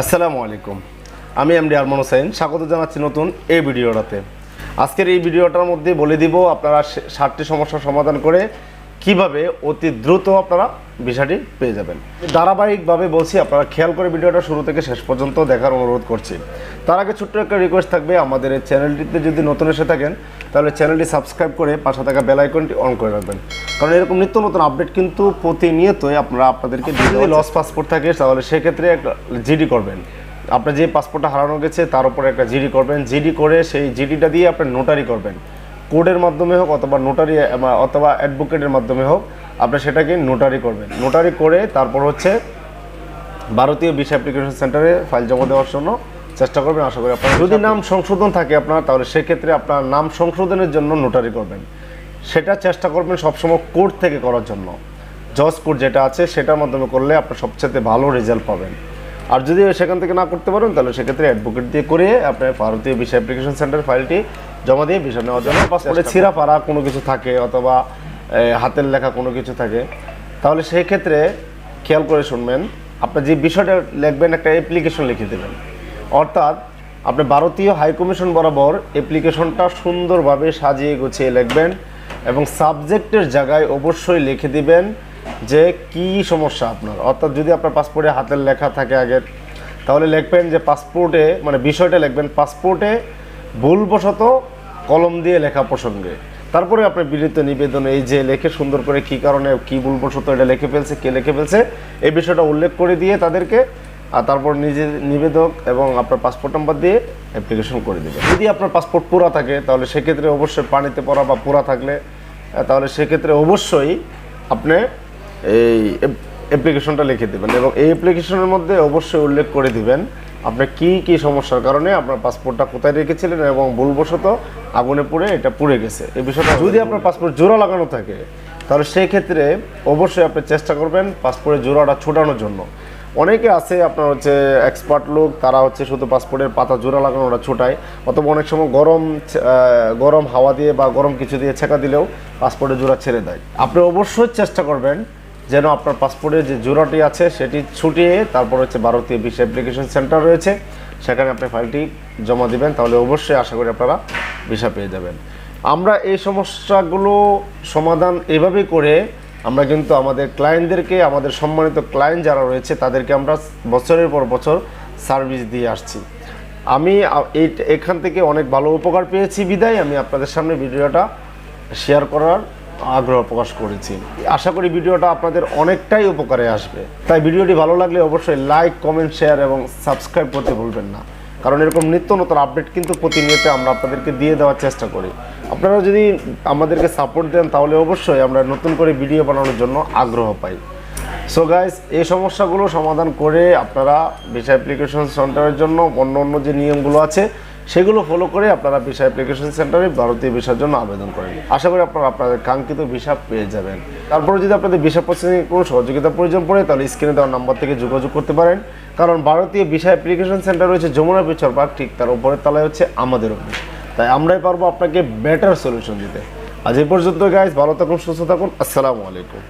আসসালামু আলাইকুম। আমি এমডি আরমন হোসেন, স্বাগত জানাচ্ছি নতুন এই ভিডিওটাতে। আজকের এই ভিডিওটার মধ্যে বলে দিব আপনারা ষাটটি সমস্যার সমাধান করে কীভাবে অতি দ্রুত আপনারা বিষয়টি পেয়ে যাবেন। ধারাবাহিকভাবে বলছি আপনারা খেয়াল করে ভিডিওটা শুরু থেকে শেষ পর্যন্ত দেখার অনুরোধ করছি। তার আগে ছোট্ট একটা রিকোয়েস্ট থাকবে আমাদের এই চ্যানেলটিতে যদি নতুন এসে থাকেন তাহলে চ্যানেলটি সাবস্ক্রাইব করে পাশে থাকা বেল আইকনটি অন করে রাখবেন। কারণ এরকম নিত্য নতুন আপডেট কিন্তু প্রতিনিয়তই আপনারা আপনাদেরকে যদি লস পাসপোর্ট থাকে তাহলে সেক্ষেত্রে একটা জিডি করবেন। আপনার যে পাসপোর্টটা হারানো গেছে তার উপরে একটা জিডি করবেন। জিডি করে সেই জিডিটা দিয়ে আপনি নোটারি করবেন। কোডের মাধ্যমে হোক অথবা নোটারি অথবা অ্যাডভোকেটের মাধ্যমে হোক আপনি সেটাকে নোটারি করবেন। নোটারি করে তারপর হচ্ছে ভারতীয় বিশ অ্যাপ্লিকেশন সেন্টারে ফাইল জমা দেওয়ার জন্য চেষ্টা করবেন। আশা করি আপনার যদি নাম সংশোধন থাকে আপনার তাহলে সেক্ষেত্রে আপনার নাম সংশোধনের জন্য নোটারি করবেন। সেটা চেষ্টা করবেন সবসময় কোর্ট থেকে করার জন্য। জজ কোর্ট যেটা আছে সেটার মাধ্যমে করলে আপনার সবচেয়ে ভালো রেজাল্ট পাবেন। আর যদি সেখান থেকে না করতে পারেন তাহলে সেক্ষেত্রে অ্যাডভোকেট দিয়ে করে আপনার ভারতীয় বিশ অ্যাপ্লিকেশন সেন্টার ফাইলটি জমা দিয়ে বিষয় নেওয়ার জন্য। পাসপোর্টে ছিঁড়া পাড়া কোনো কিছু থাকে অথবা হাতের লেখা কোনো কিছু থাকে। তাহলে সেই ক্ষেত্রে খেয়াল করে শুনবেন আপনি যে বিষয়টা লিখবেন একটা অ্যাপ্লিকেশন লিখে দেবেন। অর্থাৎ আপনি ভারতীয় হাইকমিশন বরাবর অ্যাপ্লিকেশনটা সুন্দরভাবে সাজিয়ে গুছিয়ে লিখবেন এবং সাবজেক্টের জায়গায় অবশ্যই লিখে দিবেন যে কি সমস্যা আপনার। অর্থাৎ যদি আপনার পাসপোর্টে হাতের লেখা থাকে আগের তাহলে লিখবেন যে পাসপোর্টে মানে বিষয়টা লিখবেন পাসপোর্টে ভুলবশত কলম দিয়ে লেখা প্রসঙ্গে। তারপরে আপনার বিনীত নিবেদন, এই যে লেখে সুন্দর করে কি কারণে কি ভুলবশত এটা লিখে ফেলছে, কে লিখে ফেলছে, এই বিষয়টা উল্লেখ করে দিয়ে তাদেরকে, আর তারপর নিজে নিবেদক এবং আপনার পাসপোর্ট নাম্বার দিয়ে অ্যাপ্লিকেশন করে দেবেন যদি আপনার পাসপোর্ট পুরা থাকে, তাহলে সেক্ষেত্রে অবশ্যই পানিতে পড়া বা পুরা থাকলে তাহলে সেক্ষেত্রে অবশ্যই আপনি এই অ্যাপ্লিকেশনটা লিখে দেবেন এবং এই অ্যাপ্লিকেশনের মধ্যে অবশ্যই উল্লেখ করে দিবেন আপনার কি কি সমস্যার কারণে আপনার পাসপোর্টটা কোথায় রেখেছিলেন এবং ভুলবশত আগুনে পুড়ে এটা পুড়ে গেছে? এই বিষয়টা যদি আপনার পাসপোর্ট জোড়া লাগানো থাকে, তাহলে সেই ক্ষেত্রে অবশ্যই আপনি চেষ্টা করবেন পাসপোর্টের জোড়াটা ছোটানোর জন্য। অনেকে আছে আপনার হচ্ছে এক্সপার্ট লোক, তারা হচ্ছে শুধু পাসপোর্টের পাতা জোড়া লাগানোটা ছোটায়, অথবা অনেক সময় গরম গরম হাওয়া দিয়ে বা গরম কিছু দিয়ে ছেঁকা দিলেও পাসপোর্টের জোড়া ছেড়ে দেয়। আপনি অবশ্যই চেষ্টা করবেন যেন আপনার পাসপোর্টের যে জোড়াটি আছে, সেটি ছুটিয়ে তারপর হচ্ছে ভারতীয় বিশ অ্যাপ্লিকেশন সেন্টার রয়েছে। সেখানে আপনি ফাইলটি জমা দিবেন, তাহলে অবশ্যই আশা করি আপনারা ভিসা পেয়ে যাবেন। আমরা এই সমস্যাগুলো সমাধান এভাবে করে আমরা কিন্তু আমাদের ক্লায়েন্টদেরকে আমাদের সম্মানিত ক্লায়েন্ট যারা রয়েছে, তাদেরকে আমরা বছরের পর বছর সার্ভিস দিয়ে আসছি। আমি এই, এখান থেকে অনেক ভালো উপকার পেয়েছি বিদায়। আমি আপনাদের সামনে ভিডিওটা শেয়ার করার আগ্রহ প্রকাশ করেছি। আশা করি ভিডিওটা আপনাদের অনেকটাই উপকারে আসবে। তাই ভিডিওটি ভালো লাগলে অবশ্যই লাইক কমেন্ট শেয়ার এবং সাবস্ক্রাইব করতে ভুলবেন না। কারণ এরকম নিত্য নতুন আপডেট কিন্তু প্রতিনিয়ত আমরা আপনাদেরকে দিয়ে দেওয়ার চেষ্টা করি। আপনারা যদি আমাদেরকে সাপোর্ট দেন, তাহলে অবশ্যই আমরা নতুন করে ভিডিও বানানোর জন্য আগ্রহ পাই। সো গাইস এই সমস্যাগুলো সমাধান করে আপনারা ভিসা অ্যাপ্লিকেশন সেন্টারের জন্য অন্য অন্য যে নিয়মগুলো আছে সেগুলো ফলো করে আপনারা ভিসা অ্যাপ্লিকেশন সেন্টারে ভারতীয় ভিসার জন্য আবেদন করেন। আশা করি আপনারা আপনাদের কাঙ্ক্ষিত ভিসা পেয়ে যাবেন। তারপরে যদি আপনাদের ভিসা প্রসেসিং কোনো সহযোগিতা প্রয়োজন পড়ে, তাহলে স্ক্রিনে দেওয়ার নাম্বার থেকে যোগাযোগ করতে পারেন। কারণ ভারতীয় ভিসা অ্যাপ্লিকেশন সেন্টার রয়েছে যমুনা পিছর পার্ক ঠিক তার উপরের তলায় হচ্ছে আমাদের অফিস তাই আমরাই পারব আপনাকে বেটার সলিউশন দিতে। আজ এই পর্যন্ত গাইজ ভালো থাকুন, সুস্থ থাকুন, আসসালামু আলাইকুম।